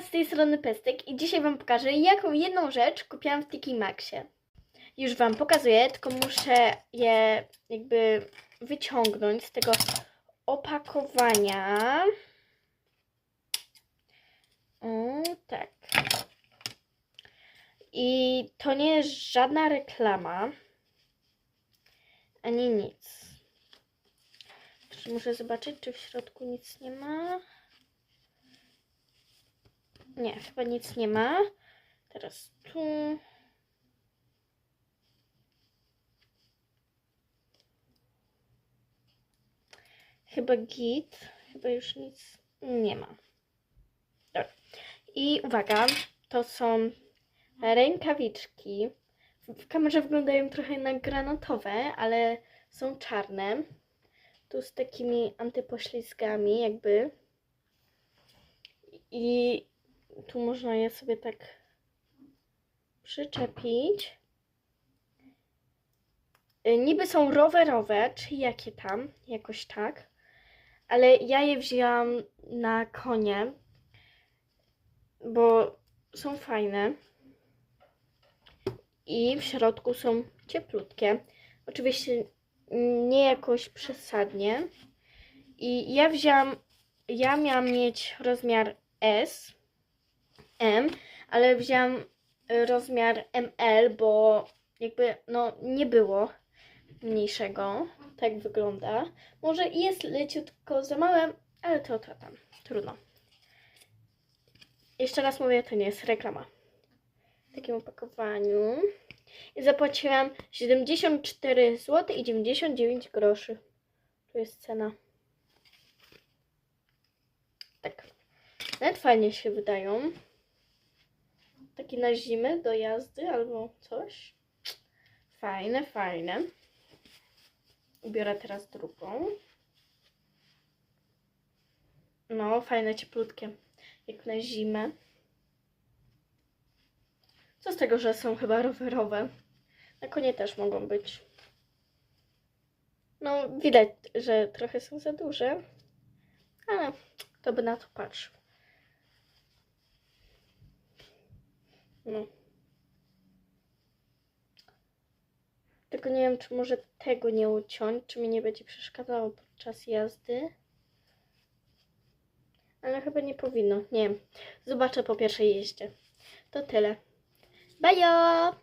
Z tej strony Pestek i dzisiaj Wam pokażę, jaką jedną rzecz kupiłam w Tiki Maxie. Już Wam pokazuję, tylko muszę je jakby wyciągnąć z tego opakowania. O, tak. I to nie jest żadna reklama, ani nic. Muszę zobaczyć, czy w środku nic nie ma. Nie, chyba nic nie ma. Teraz tu. Chyba git. Chyba już nic nie ma. Dobra. I uwaga, to są rękawiczki. W kamerze wyglądają trochę na granatowe, ale są czarne. Tu z takimi antypoślizgami jakby. I tu można je sobie tak przyczepić. Y, Niby są rowerowe, czy jakie tam, jakoś tak. Ale ja je wzięłam na konie, bo są fajne. I w środku są cieplutkie. Oczywiście nie jakoś przesadnie. I ja wzięłam, ja miałam mieć rozmiar S, M, ale wzięłam y, rozmiar ML, bo jakby no nie było mniejszego. Tak wygląda. Może jest leciutko za małe, ale to, to tam. Trudno. Jeszcze raz mówię, to nie jest reklama. W takim opakowaniu. I zapłaciłam 74 zł i 99 groszy. Tu jest cena. Tak. Nawet fajnie się wydają. Taki na zimę do jazdy albo coś. Fajne, fajne. Biorę teraz drugą. No, fajne, cieplutkie. Jak na zimę. Co z tego, że są chyba rowerowe? Na konie też mogą być. No, widać, że trochę są za duże. Ale to by na to patrzył. No. Tylko nie wiem, czy może tego nie uciąć, czy mi nie będzie przeszkadzało podczas jazdy. Ale chyba nie powinno. Nie wiem. Zobaczę po pierwszej jeździe. To tyle. Bajo!